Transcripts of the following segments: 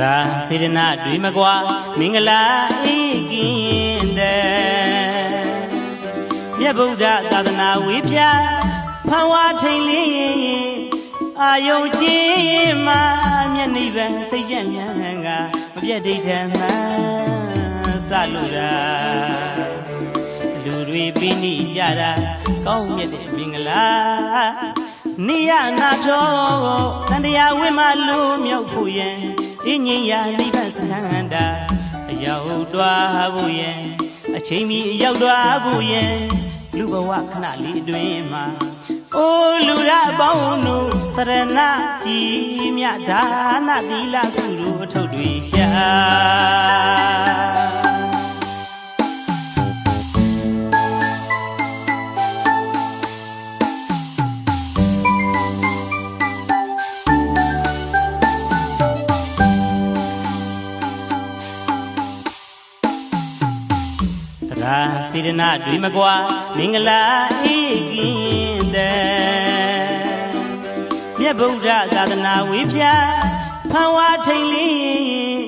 တရားစေရနာတွေမကွာမင်္ဂလာအေးကင်းတဲ့မြတ်ဗုဒ္ဓသာသနာဝေပြဖန်ဝါထိန်လေးအာယုံကြည်မှာမျက်နှိဗံစိတ်ကြံ့ညာကမပြတ်ဒိဋ္ဌံမှစလို့ရာလူတွေပြီးနေကြတာကောင်းမြတ်တဲ့မင်္ဂလာနိယနာတော်တန်တရားဝိမလို့မြောက်ဖို့ယံ အင်းကြီးရာနိဗ္ဗာန်စံတာအရောက်သွားဖို့ယံအချိန်မီအရောက်သွားဖို့ယံလူဘဝခဏလေးအတွင်းမှာအိုးလူရအပေါင်းတို့သရဏကြည်မြဒါနသီလကုသိုလ်အထုပ်တွေရှာ ရားစေရနာတွေမကွာမင်္ဂလာအေးကင်းတဲ့မြတ်ဗုဒ္ဓသာသနာဝေပြဖန်ဝါထိန်လေး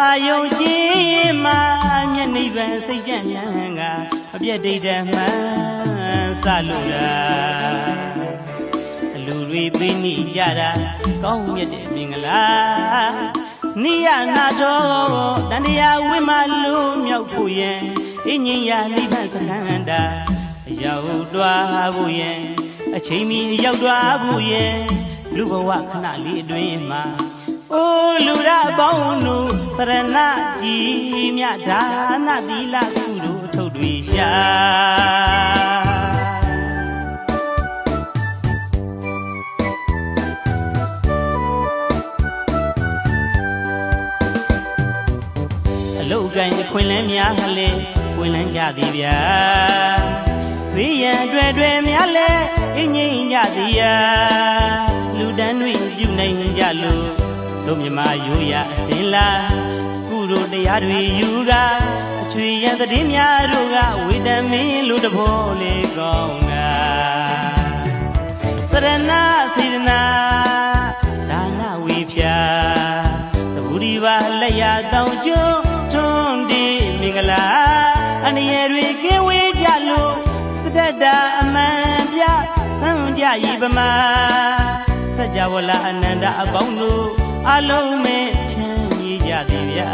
အာယုံကြည်မှာမျက်နှိဗံစိတ်ကြံ့ညာကအပြည့်ဒိဋ္ဌံမှစလို့ရာလူတွေပြီးနေကြတာကောင်းမြတ်တဲ့မင်္ဂလာနိယနာတော်တန်တရားဝိမလို့မြောက်ဖို့ယံ အင်းကြီးရာနိဗ္ဗာန်စခန္ဓာရောက်သွားဖို့ယံအချိန်မီရောက်သွားဖို့ယံလူဘဝခဏလေးအတွင်းမှာအိုးလူရအပေါင်းတို့သရဏကြည်မြဒါနသီလကုသိုလ်အထုပ်တွေရှာအလုတ်ကန်ခွင်လန်းများဟလဲ ခွင်လန်းကြသည်ဗျာဘေးရန်အတွေ့တွေ့များလဲအင်းငိမ့်ကြသည်ယာလူတန်းတွေပြုနိုင်ကြလို့တို့မြမရိုးရအစင်လာကုတို့တရားတွေယူကအချွေရန်သတည်များတို့ကဝေတမင်းလူတဘောလေးကောင်းတာစရဏ အမှန်ပြဆန်းကြဤပမာစัจ java လာအနန္တအပေါင်းတို့အလုံးမဲ့ချမ်းမြေ့ကြသည်ဗျာ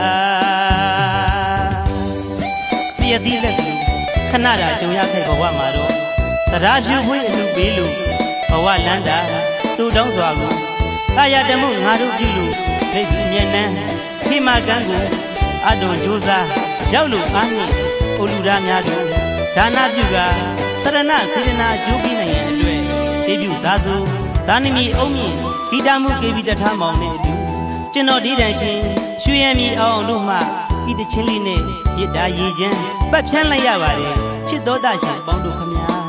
တရတိလက်သူခဏတာကြုံရခဲ့ဘဝမှာတော့တရားဖြူခွေးအလူပေးလို့ဘဝလန္တာသူတောင်းစွာကိုကာယတမှုငါတို့ပြုလို့ဒိဋ္ဌိမျက်နှံခိမကံကိုအတုံကြိုးစားရောက်လို့အားနှင့်အိုလူသားများတို့ ဒါနပြုကစရဏစေရနာအကျိုးပေးနိုင်ရန်အတွက်တေပြုစားစို့ဇာနမီအုံးမြင့်ဂီတမှုကေဗီတထားမောင်နဲ့အတူကျွန်တော်ဒီတန်ရှင်ရွှေရမီအောင်တို့မှဤတချင်းလေးနဲ့ရစ်တာရည်ချမ်းပတ်ဖြန်းလိုက်ရပါတယ်ချစ်တော်တရှင်ပေါင်းတို့ခမညာ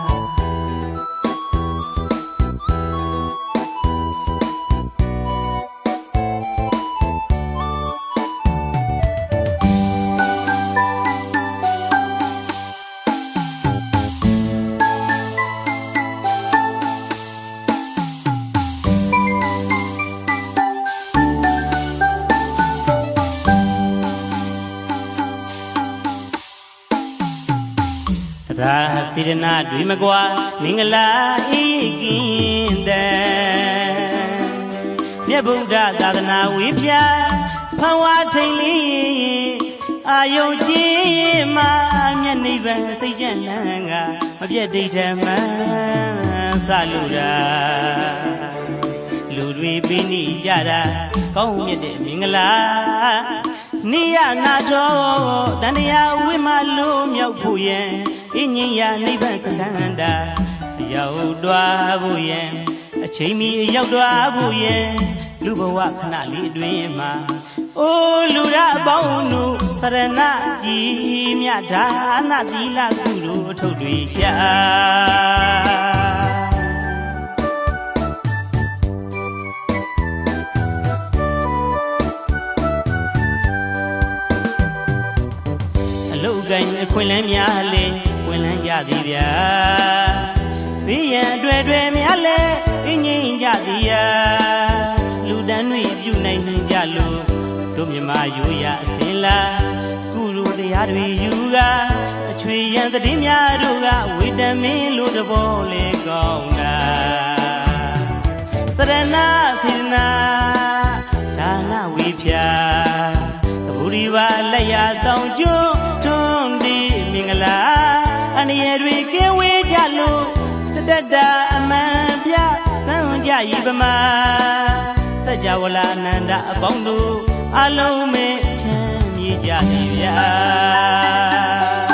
ရားစေရနာတွေမကွာမင်္ဂလာအေးကင်းတဲ့မြတ်ဗုဒ္ဓသာသနာဝေပြဖန်ဝါထိန်လေးအာယုံကြည်မှာမျက်နှိဗံသိကြံ့လန်းကမပြတ်ဒိဋ္ဌံမှစလို့ရာလူတွေပြီးနေကြတာကောင်းမြတ်တဲ့မင်္ဂလာနိယနာတော်တန်တရားဝိမလို့မြောက်ဖို့ယံ အင်းကြီးရာနိဗ္ဗာန်စခန္ဓာရောက်သွားဖို့ယံအချိန်မီရောက်သွားဖို့ယံလူဘဝခဏလေးအတွင်းမှာအိုးလူရအပေါင်းတို့သရဏကြည်မြဒါနသီလကုသိုလ်အထုပ်တွေရှာအလုတ်ကန်အခွင့်လန်းများလဲ ခွင့်လန်းကြသည်ဗျာဘေးရန်အတွေ့တွေ့များလဲအင်းငိမ့်ကြသည်ယာလူတန်းတွေပြုနိုင်နိုင်ကြလို့ဒုလာကုလိုတရားတွေယူကအချွေရန်သတည်များတို့ကဝိတမင်းလိုတဘောလေးကောင်းတာစရဏစေနာ အနေရတွေကင်းဝေးကြလို့တတတအမှန်ပြစံကြဤပမာစัจ java လာအနန္တအပေါင်းတို့အလုံးမဲ့ချမ်းမြေ့ကြသည်ဗျာ